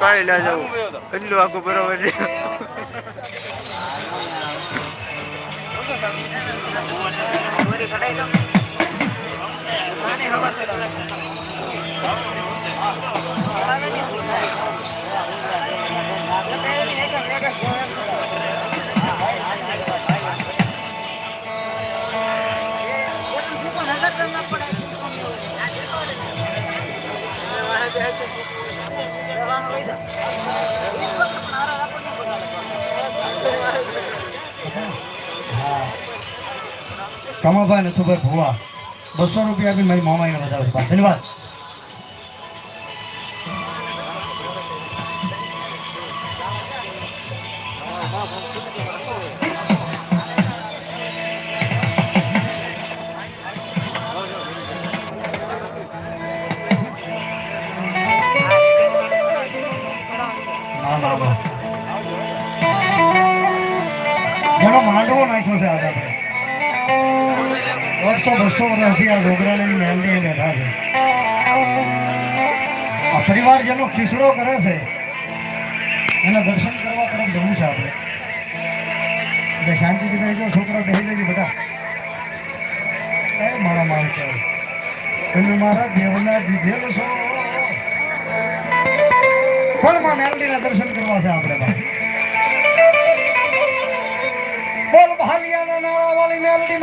કહેજે ના જવું એટલું આખું બરોબર છે. કમાભાઈ નથુભાઈ ભુવા. બસો રૂપિયા બી મારી મામાઈને વધારે ધન્યવાદ. ના માંડવો નાખ્યો છે આજે આપણે. દોઢસો બસો વર્ષથી આ છોકરાની મહેનતી બેઠા છે. આ પરિવાર જેનો ખીસડો કરે છે, એના દર્શન કરવા તરફ જવું છે આપણે. એટલે શાંતિથી બેસજો છોકરા બેસી લેજો બધા. એ મારા માવતર, તમે મારા દેવના દીધેલ છો. પણ માં મેલડીના દર્શન કરવા છે આપણે બોલ ભાલિયાના નાળા વાળી મેલડી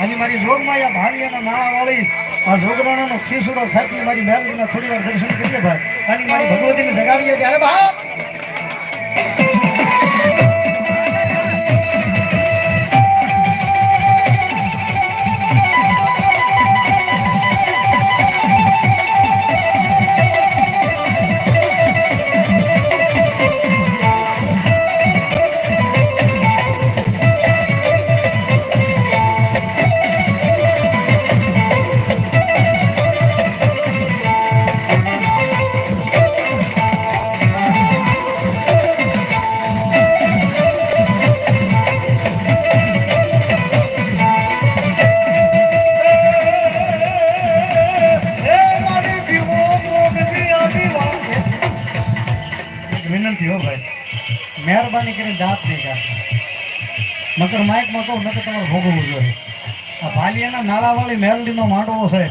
આજે મારી જોગમાં આ ભાલિયાના નાળા વાળી આ જોગરાણાનો ખીસડો ખાતી મારી મેલડીના થોડી વાર દર્શન કરીએ ભાઈ. અને મારી ભગવતીને જગાડીએ ત્યારે બા. એક હો ભાઈ. મહેરબાની કરીને દાંત નહીં કાઢતા. નકર માઇકમાં કહું, નકર તમારે ભોગવવું જોઈએ. આ ભાલિયાના નાળાવાળી મેલડીનો માંડવો છે.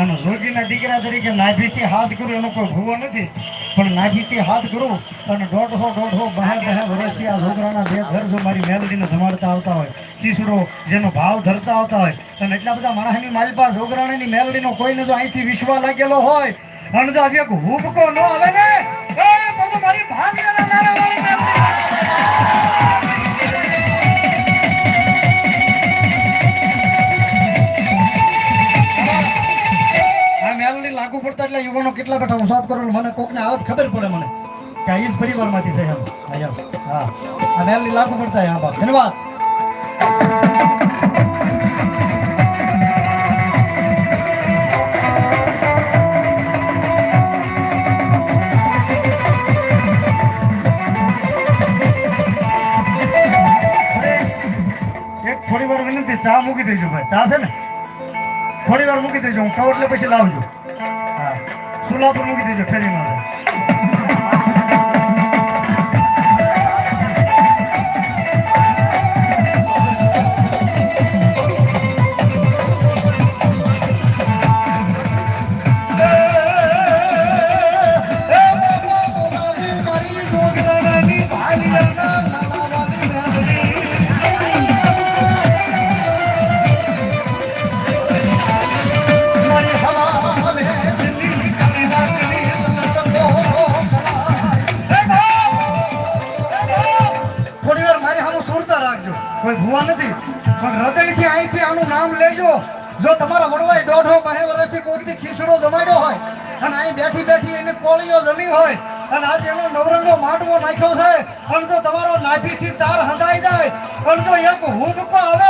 અને જોગીના દીકરા તરીકે નાભીથી હાથ કરું, એનો કોઈ ભૂવો નથી. પણ નાભીથી હાથ કરું અને દોઢસો દોઢસો બહાર બહાર વર્ષથી આ છોકરાના બે ઘર જો મારી મેલડીને સંભાળતા આવતા હોય ચીસડો જેનો ભાવ ધરતા આવતા હોય, અને એટલા બધા માણસની માલપા છોકરાણીની મેલડીનો કોઈને જો અહીંથી વિશ્વા લાગેલો હોય, અને જો આજે હુબકો ન આવે ને! લાગુ પડતા એટલે યુવાનો કેટલા બેઠા હું કરું મને કોકને આવત ખબર પડે મને કે આ જ પરિવારમાંથી છે એમ. હા આ મેલની લાગુ પડતા હા બાપ ધન્યવાદ. થોડી વાર વિનંતી, ચા મૂકી દેજો ભાઈ. ચા છે ને? થોડી વાર મૂકી દેજો, હું કહું એટલે પછી લાવજો. હા. સુલા પર મૂકી દેજો, ફેરી પણ હૃદયથી અહીંથી આનું નામ લેજો. જો તમારા વડવાય દોઢો બે વર્ષથી કોઈથી ખીસડો જમાડ્યો હોય અને અહીં બેઠી બેઠી એને કોળીઓ જમી હોય અને આજે એનો નવરંગો માંડવો નાખ્યો છે અને જો તમારો નાભીથી તાર હંધાઈ જાય અને જો એક હુંબકો આવે